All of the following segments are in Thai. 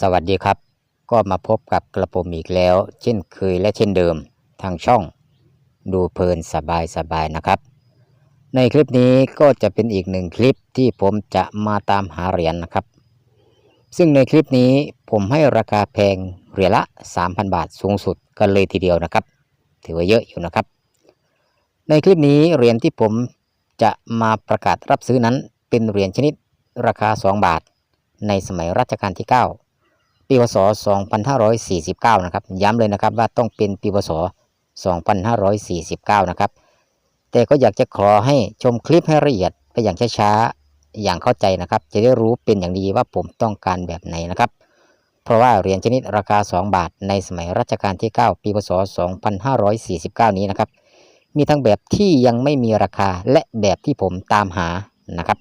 สวัสดีครับ ก็มาพบกับกระผมอีกแล้ว เช่นเคยและเช่นเดิมทางช่อง ดูเพลินสบายสบายนะครับ ในคลิปนี้ก็จะเป็นอีกหนึ่งคลิปที่ผมจะมาตามหาเหรียญนะครับ ซึ่งในคลิปนี้ผมให้ราคาแพงเหรียญละ 3,000 บาทสูงสุดกันเลยทีเดียวนะครับ ถือว่าเยอะอยู่นะครับ ในคลิปนี้เหรียญที่ผมจะมาประกาศรับซื้อนั้นเป็นเหรียญชนิดราคา 2 บาท ในสมัยรัชกาลที่ 9 ปีพศ 2549 นะครับ ย้ำเลยนะครับว่าต้องเป็นปีพศ 2549 นะครับ แต่ก็อยากจะขอให้ชมคลิปให้ละเอียดไปอย่างช้าๆ อย่างเข้าใจนะครับ จะได้รู้เป็นอย่างดีว่าผมต้องการแบบไหนนะครับ เพราะว่าเหรียญชนิดราคา 2 บาทในสมัยรัชกาลที่ 9 ปีพศ 2549 นี้นะครับ มีทั้งแบบที่ยังไม่มีราคาและแบบที่ผมตามหานะครับ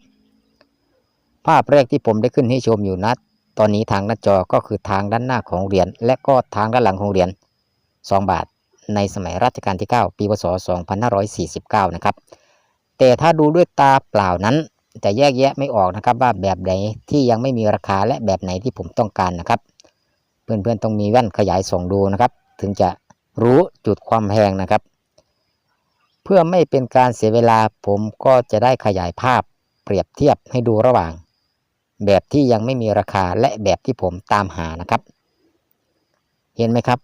ภาพแรกที่ผมได้ขึ้นให้ชมอยู่นะ ตอนนี้ทางหน้าจอก็คือทางด้านหน้าของเหรียญและก็ทางด้านหลังของเหรียญ2บาท ในสมัยรัชกาลที่ 9 ปีพศ 2549 นะครับ แต่ถ้าดูด้วยตาเปล่านั้นจะแยกแยะไม่ออกนะครับว่าแบบไหนที่ยังไม่มีราคาและแบบไหนที่ผมต้องการนะครับ เพื่อนๆต้องมีแว่นขยายส่องดูนะครับ ถึงจะรู้จุดความแพงนะครับ เพื่อไม่เป็นการเสียเวลาผมก็จะได้ขยายภาพเปรียบเทียบให้ดูระหว่าง แบบที่ยังไม่มีราคาและแบบที่ผมตามหานะครับ เห็นไหมครับ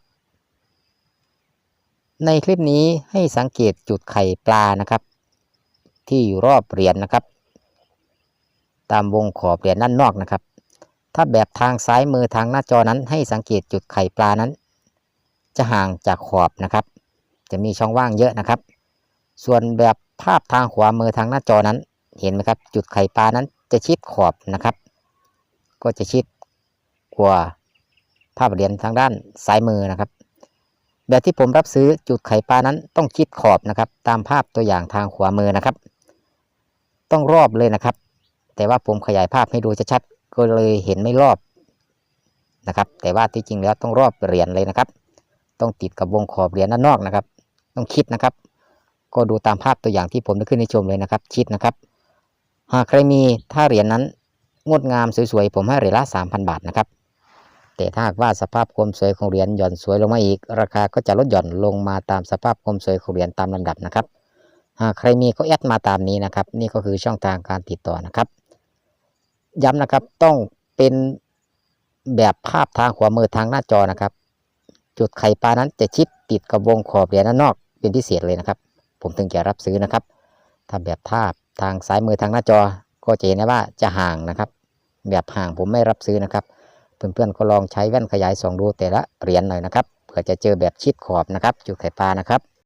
ในคลิปนี้ให้สังเกตจุดไข่ปลานะครับ ที่อยู่รอบเหรียญนะครับ ตามวงขอบเหรียญด้านนอกนะครับ ถ้าแบบทางซ้ายมือทางหน้าจอนั้นให้สังเกตจุดไข่ปลานั้น จะห่างจากขอบนะครับ จะมีช่องว่างเยอะนะครับ ส่วนแบบภาพทางขวามือทางหน้าจอนั้น เห็นไหมครับ จุดไข่ปลานั้นจะชิดขอบนะครับ ก็จะชิดกว่าภาพเหรียญทางด้านซ้ายมือนะครับ แบบที่ผมรับซื้อจุดไข่ปลานั้นต้องชิดขอบนะครับ ตามภาพตัวอย่างทางขวามือนะครับ ต้องรอบเลยนะครับ แต่ว่าผมขยายภาพให้ดูชัดๆก็เลยเห็นไม่รอบนะครับ แต่ว่าที่จริงแล้วต้องรอบเหรียญเลยนะครับ ต้องติดกับวงขอบเหรียญด้านนอกนะครับ ต้องคิดนะครับ ก็ดูตามภาพตัวอย่างที่ผมได้ขึ้นให้ชมเลยนะครับ ชิดนะครับ หากใครมีถ้าเหรียญนั้น งดงามสวยๆผมให้เหรียญละ3,000 บาทนะครับ แต่ถ้าหากว่าสภาพความสวยของเหรียญหย่อนสวยลงมาอีก ราคาก็จะลดหย่อนลงมาตามสภาพความสวยของเหรียญตามลำดับนะครับหากใครมีก็แอดมาตามนี้นะครับ นี่ก็คือช่องทางการติดต่อนะครับ ย้ำนะครับต้องเป็นแบบภาพทางขวามือทางหน้าจอนะครับ จุดไข่ปลานั้นจะชิดติดกับวงขอบเหรียญด้านนอกเป็นพิเศษเลยนะครับ ผมถึงจะรับซื้อนะครับ ถ้าแบบภาพทางซ้ายมือทางหน้าจอก็จะเห็นได้ว่าจะห่างนะครับ แบบห่างผมไม่รับซื้อนะครับ เพื่อนๆก็ลองใช้แว่นขยายส่องดูแต่ละเหรียญหน่อยนะครับเผื่อจะเจอแบบชิดขอบนะครับจุดไข่ปลานะครับ